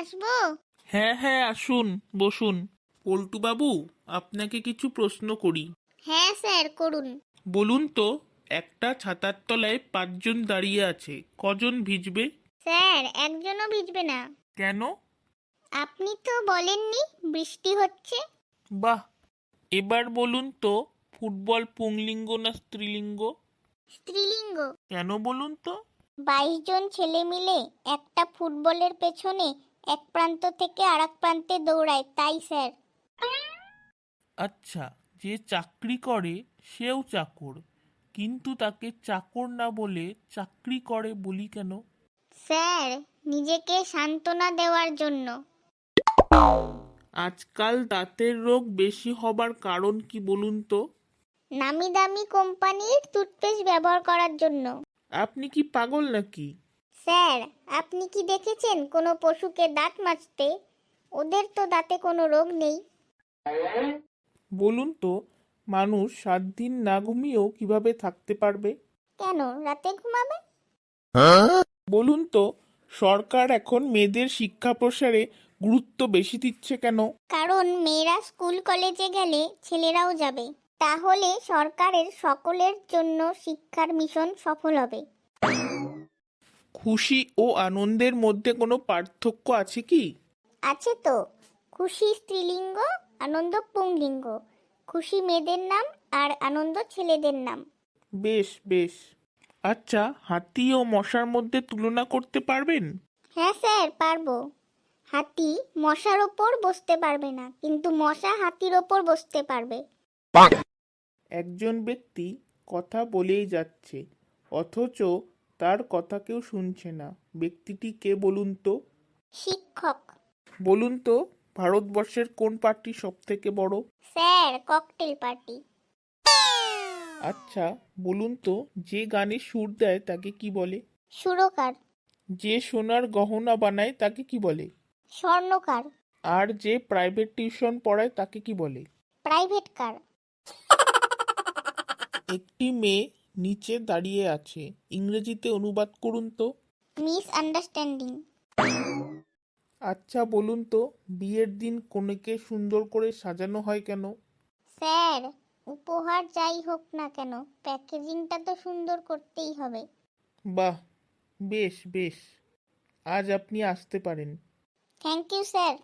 আসব? হ্যাঁ হ্যাঁ আসুন বসুন। পল্টুবাবু আপনাকে কিছু প্রশ্ন করি। হ্যাঁ স্যার করুন। বলুন তো একটা ছাতার তলায় পাঁচজন দাঁড়িয়ে আছে কজন ভিজবে? স্যার একজনও ভিজবে না। কেন? আপনি তো বলেননি বৃষ্টি হচ্ছে। বাহ! এবার বলুন তো ফুটবল পুংলিঙ্গ না স্ত্রীলিঙ্গ? স্ত্রীলিঙ্গ। কেন বলুন তো? বাইশ জন ছেলে মিলে একটা ফুটবলের পেছনে এক প্রান্ত থেকে আরেক প্রান্তে দৌড়ায় তাই স্যার। আচ্ছা যে চাকরি করে সেও চাকর। কিন্তু তাকে চাকর না বলে চাকরি করে বলি কেন? স্যার নিজেকে সান্ত্বনা দেওয়ার জন্য। আজকাল দাঁতের রোগ বেশি হবার কারণ কি বলুন তো? নামি দামি কোম্পানির টুথপেস্ট ব্যবহার করার জন্য। আপনি কি পাগল নাকি? স্যার আপনি কি দেখেছেন কোনো পশুকে দাঁত মাজতে? ওদের তো দাঁতে কোনো রোগ নেই। বলুন তো মানুষ সাত দিন না ঘুমিয়েও কীভাবে থাকতে পারবে? কেন রাতে ঘুমাবে? বলুন তো সরকার এখন মেয়েদের শিক্ষা প্রসারে গুরুত্ব বেশি দিচ্ছে কেন? কারণ মেয়েরা স্কুল কলেজে গেলে ছেলেরাও যাবে। তাহলে সরকারের সকলের জন্য শিক্ষার মিশন সফল হবে। খুশি ও আনন্দের মধ্যে কোনো পার্থক্য আছে কি? আছে তো। খুশি স্ত্রীলিঙ্গ আনন্দ পুংলিঙ্গ। খুশি মেয়েদের নাম আর আনন্দ ছেলেদের নাম। বেশ বেশ। আচ্ছা হাতি ও মশার মধ্যে তুলনা করতে পারবেন? হ্যাঁ স্যার পারব। হাতি মশার ওপর বসতে পারবে না কিন্তু মশা হাতির ওপর বসতে পারবে। একজন ব্যক্তি কথা বলেই যাচ্ছে অথচ তার কথা কেউ শুনছে না। ব্যক্তিটি কে বলুন তো? শিক্ষক। বলুন তো ভারতবর্ষের কোন পার্টি সব থেকে বড়? Sir cocktail party. আচ্ছা বলুন তো যে গানে সুর দেয় তাকে কি বলে? সুরকার। যে সোনার গহনা বানায় তাকে কি বলে? স্বর্ণকার। আর যে প্রাইভেট টিউশন পড়ায় তাকে কি বলে? Private car. একটি মেয়ে নিচে দাঁড়িয়ে আছে। ইংরেজিতে অনুবাদ করুন তো। মিস আন্ডারস্ট্যান্ডিং আচ্ছা বলুন তো বিয়ের দিন কনেকে সুন্দর করে সাজানো হয় কেন? স্যার উপহার যাই হোক না কেন প্যাকেজিংটা তো সুন্দর করতেই হবে। বাহ বেশ বেশ। আজ আপনি আসতে পারেন। Thank you sir.